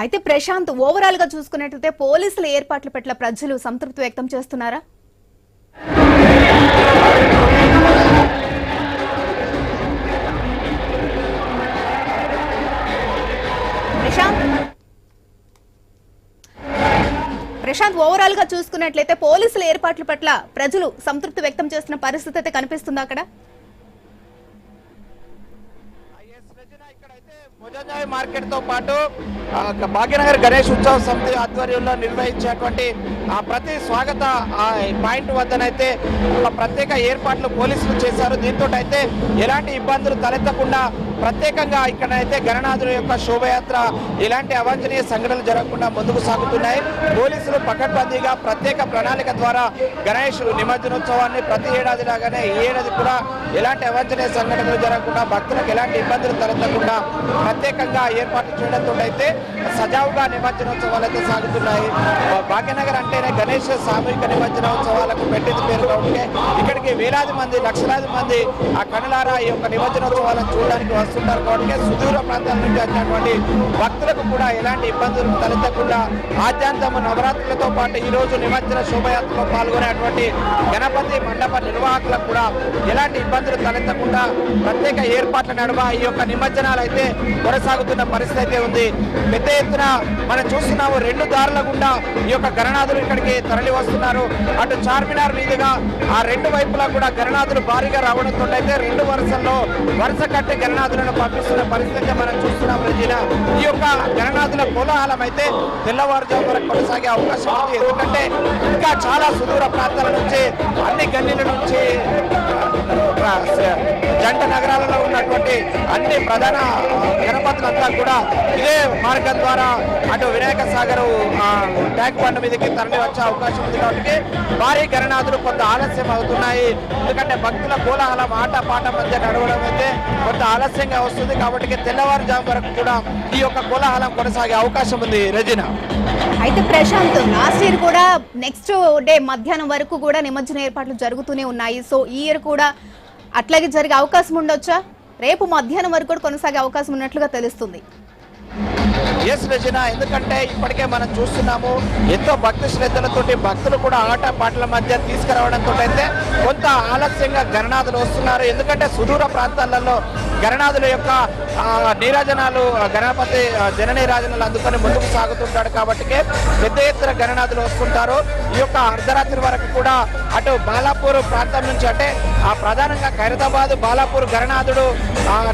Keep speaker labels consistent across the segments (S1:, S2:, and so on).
S1: అయితే ప్రశాంత్ ఓవరాల్గా చూసుకున్నట్లయితే పోలీసుల ఏర్పాట్ల పట్ల ప్రజలు సంతృప్తి వ్యక్తం చేస్తున్నారా? ప్రశాంత్? ప్రశాంత్ ఓవరాల్గా చూసుకున్నట్లయితే పోలీసుల ఏర్పాట్ల పట్ల ప్రజలు సంతృప్తి వ్యక్తం చేస్తున్న పరిస్థితి అయితే కనిపిస్తుందా అక్కడ?
S2: భుజంజాయి మార్కెట్తో పాటు భాగ్యనగర్ గణేష్ ఉత్సవ సమితి ఆధ్వర్యంలో నిర్వహించేటువంటి ఆ ప్రతి స్వాగత ఆ పాయింట్ వద్దనైతే ఒక ప్రత్యేక ఏర్పాట్లు పోలీసులు చేశారు. దీంతో అయితే ఎలాంటి ఇబ్బందులు తలెత్తకుండా ప్రత్యేకంగా ఇక్కడైతే గణనాథుల యొక్క శోభయాత్ర ఇలాంటి అవాంఛనీయ సంఘటనలు జరగకుండా ముందుకు సాగుతున్నాయి. పోలీసులు పకడ్బందీగా ప్రత్యేక ప్రణాళిక ద్వారా గణేష్ నిమజ్జనోత్సవాన్ని ప్రతి ఏడాది లాగానే ఈ ఏడాది కూడా ఎలాంటి అవాంఛనీయ సంఘటనలు జరగకుండా భక్తులకు ఎలాంటి ఇబ్బందులు తలెత్తకుండా ప్రత్యేకంగా ఏర్పాటు చేయడంతో అయితే సజావుగా నిమజ్జనోత్సవాలు అయితే సాగుతున్నాయి. భాగ్యనగర్ అంటేనే గణేష్ సామూహిక నిమజ్జనోత్సవాలకు పెట్టింది పేరుగా ఉంటే ఇక్కడికి వేలాది మంది లక్షలాది మంది ఆ కనులారా ఈ యొక్క నిమజ్జనోత్సవాలను చూడడానికి వస్తుంటారు కాబట్టి సుదూర ప్రాంతాల నుంచి వచ్చినటువంటి భక్తులకు కూడా ఎలాంటి ఇబ్బందులు తలెత్తకుండా ఆద్యాంతము నవరాత్రులతో పాటు ఈ రోజు నిమజ్జన శోభయాత్రలో పాల్గొనేటువంటి గణపతి మండప నిర్వాహకులకు కూడా ఎలాంటి ఇబ్బందులు తలెత్తకుండా ప్రత్యేక ఏర్పాట్ల నడుమ ఈ యొక్క నిమజ్జనాలు అయితే కొనసాగుతున్న పరిస్థితి అయితే ఉంది. పెద్ద ఎత్తున మనం చూస్తున్నాము రెండు దారుల గుండా ఈ యొక్క గణనాథులు ఇక్కడికి తరలి వస్తున్నారు. అటు చార్మినార్ మీదుగా ఆ రెండు వైపులా కూడా గణనాథులు భారీగా రావడంతో అయితే రెండు వరుసల్లో వరుస కట్టే కట్టి గణనాథులను పంపిస్తున్న పరిస్థితి మనం చూస్తున్నాం రజీన. ఈ యొక్క గణనాథుల కోలాహలం అయితే తెల్లవారుజాము వరకు కొనసాగే అవకాశం ఉంది. ఎందుకంటే ఇంకా చాలా సుదూర ప్రాంతాల నుంచి అన్ని గన్నీల నుంచి జంట నగరాలలో ఉన్నటువంటి అన్ని ప్రధాన గణపతులంతా కూడా ఇదే మార్గం ద్వారా అటు వినాయక సాగర్ ట్యాంక్ బండ్ మీదకి తరలి వచ్చే అవకాశం ఉంది కాబట్టి భారీ గణనాథులు కొంత ఆలస్యం అవుతున్నాయి. ఎందుకంటే భక్తుల కోలాహలం ఆట పాట మధ్య నడవడం అయితే కొంత ఆలస్యం ఆలస్యంగా వస్తుంది కాబట్టి తెల్లవారుజాము వరకు కూడా ఈ యొక్క కోలాహలం కొనసాగే అవకాశం ఉంది. రెజినా.
S1: అయితే ప్రశాంత్ లాస్ట్ ఇయర్ కూడా నెక్స్ట్ డే మధ్యాహ్నం వరకు కూడా నిమజ్జన ఏర్పాట్లు జరుగుతూనే ఉన్నాయి. సో ఈ ఇయర్ కూడా అట్లాగే జరిగే అవకాశం ఉండొచ్చా? రేపు మధ్యాహ్నం వరకు కూడా కొనసాగే అవకాశం ఉన్నట్లుగా తెలుస్తుంది.
S2: ఎస్ రచన ఎందుకంటే ఇప్పటికే మనం చూస్తున్నాము ఎంతో భక్తి శ్రద్ధలతోటి భక్తులు కూడా ఆట పాటల మధ్య తీసుకురావడంతో అయితే కొంత ఆలస్యంగా గణనాథులు వస్తున్నారు. ఎందుకంటే సుదూర ప్రాంతాలలో గణనాథుల యొక్క నీరాజనాలు గణపతి జన నీరాజనాలు అందుకొని ముందుకు సాగుతుంటాడు కాబట్టి పెద్ద ఎత్తున గణనాథులు వస్తుంటారు. ఈ యొక్క అర్ధరాత్రి వరకు కూడా అటు బాలాపూర్ ప్రాంతం నుంచి అంటే ఆ ప్రధానంగా ఖైరతాబాద్ బాలాపూర్ గణనాథుడు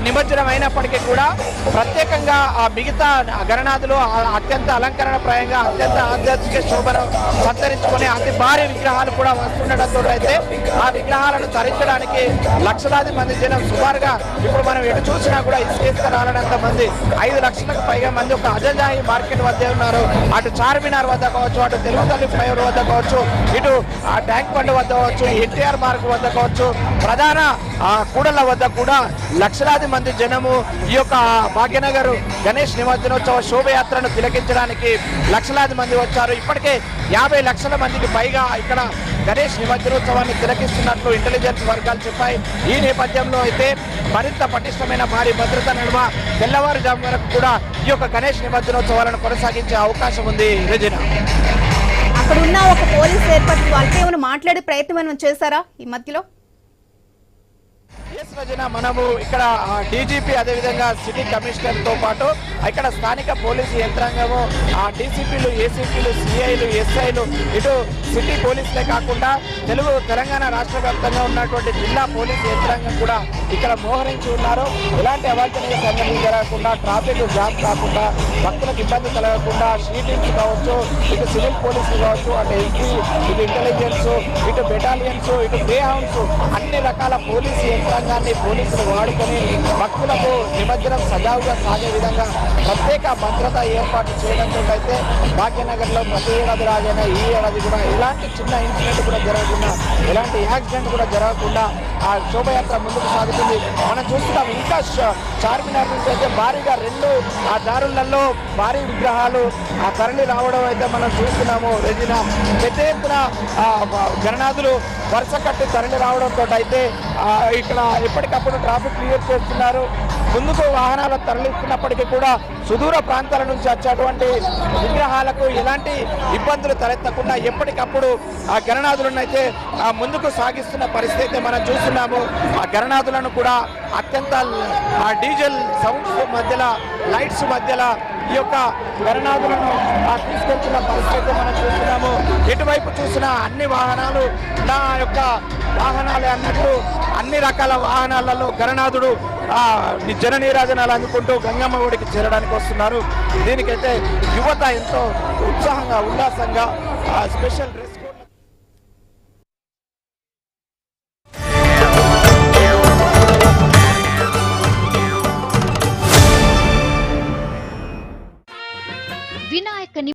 S2: నిమజ్జనం అయినప్పటికీ కూడా ప్రత్యేకంగా ఆ మిగతా గణనాథులు అత్యంత అలంకరణ ప్రాయంగా అత్యంత ఆధ్యాత్మిక శోభను సంతరించుకొని అతి భారీ విగ్రహాలు కూడా వస్తుండటంతో అయితే ఆ విగ్రహాలను తరించడానికి లక్షలాది మంది జనం సుమారుగా ఇప్పుడు మనం ఎటు చూసినా కూడా ఇసుకేసుకు రాలనంత మంది ఐదు లక్షలకు పైగా మంది ఒక అజజాయి మార్కెట్ వద్ద ఉన్నారు. అటు చార్మినార్ వద్ద కావచ్చు అటు తెలుగు తల్లి ఫ్లైఓవర్ వద్ద కావచ్చు ఇటు ఆ ట్యాంక్ బండ్ వద్ద కావచ్చు ఎన్టీఆర్ మార్గ్ వద్ద కావచ్చు ప్రధాన ఆ కూడళ్ళ వద్ద కూడా లక్షలాది మంది జనము ఈ యొక్క భాగ్యనగర్ గణేష్ నిమజ్జనోత్సవ శోభయాత్రను తిలకించడానికి లక్షలాది మంది వచ్చారు. ఇప్పటికే యాభై లక్షల మందికి పైగా ఇక్కడ గణేష్ నిమజ్జనోత్సవాన్ని తిలకిస్తున్నట్లు ఇంటెలిజెన్స్ వర్గాలు చెప్పాయి. ఈ నేపథ్యంలో అయితే మరింత పటిష్టమైన భారీ భద్రత నడుమ తెల్లవారుజాము వరకు కూడా ఈ యొక్క గణేష్ నిమజ్జనోత్సవాలను కొనసాగించే అవకాశం ఉంది రజన.
S1: అక్కడ ఉన్న ఒక పోలీస్ ఏర్పాటు వాళ్ళతో ఏమైనా మాట్లాడే ప్రయత్నం ఏమైనా చేశారా ఈ మధ్యలో?
S2: ఎస్ మనము ఇక్కడ డీజీపీ అదేవిధంగా సిటీ కమిషనర్తో పాటు ఇక్కడ స్థానిక పోలీసు యంత్రాంగము ఆ డీసీపీలు ఏసీపీలు సిఐలు ఎస్ఐలు ఇటు సిటీ పోలీసులే కాకుండా తెలుగు తెలంగాణ రాష్ట్ర వ్యాప్తంగా ఉన్నటువంటి జిల్లా పోలీసు యంత్రాంగం కూడా ఇక్కడ మోహరించి ఉన్నారు. ఎలాంటి అవాంఛనీయ సంఘటనలు జరగకుండా ట్రాఫిక్ జామ్ కాకుండా భక్తులకు ఇబ్బంది కలగకుండా షీటింగ్స్ కావచ్చు ఇటు సివిల్ పోలీసులు కావచ్చు అటు ఎస్పీ ఇటు ఇంటెలిజెన్స్ ఇటు బెటాలియన్స్ ఇటు గ్రే హౌన్స్ అన్ని రకాల పోలీసు యంత్రాంగాన్ని పోలీసులు వాడుకొని భక్తులకు నిమజ్జనం సజావుగా సాగే విధంగా ప్రత్యేక భద్రత ఏర్పాటు చేయడంతో అయితే భాగ్యనగర్లో ప్రతి ఏడాది రాజైన ఈ ఏడాది కూడా ఎలాంటి చిన్న ఇన్సిడెంట్ కూడా జరగకుండా ఎలాంటి యాక్సిడెంట్ కూడా జరగకుండా ఆ శోభయాత్ర ముందుకు సాగుతుంది. మనం చూస్తున్నాం ఇంకా చార్మినార్ నుంచి అయితే భారీగా రెండు ఆ దారులలో భారీ విగ్రహాలు ఆ తరలి రావడం అయితే మనం చూస్తున్నాము. రెజిన పెద్ద ఎత్తున గణనాథులు వరుస కట్టి తరలి రావడంతో అయితే ఇక్కడ ఎప్పటికప్పుడు ట్రాఫిక్ క్లియర్ చేస్తున్నారు. ముందుకు వాహనాలు తరలిస్తున్నప్పటికీ కూడా సుదూర ప్రాంతాల నుంచి వచ్చేటువంటి విగ్రహాలకు ఎలాంటి ఇబ్బందులు తలెత్తకుండా ఎప్పటికప్పుడు ఆ గణనాథులను అయితే ఆ ముందుకు సాగిస్తున్న పరిస్థితి అయితే మనం చూస్తున్నాము. ఆ గణనాథులను కూడా అత్యంత ఆ డీజిల్ సౌండ్స్ మధ్యలో లైట్స్ మధ్యలో ఈ యొక్క గణనాథులను ఆ తీసుకెళ్తున్న పరిస్థితి మనం చూస్తున్నాము. ఎటువైపు చూసినా అన్ని వాహనాలు నా యొక్క వాహనాలే అన్నట్టు అన్ని రకాల వాహనాలలో గరనాథుడు ఆ జన నీరాజనాలు అందుకుంటూ గంగమ్మ ఒడికి చేరడానికి వస్తున్నారు. దీనికైతే యువత ఎంతో ఉత్సాహంగా ఉల్లాసంగా ఆ స్పెషల్ డ్రెస్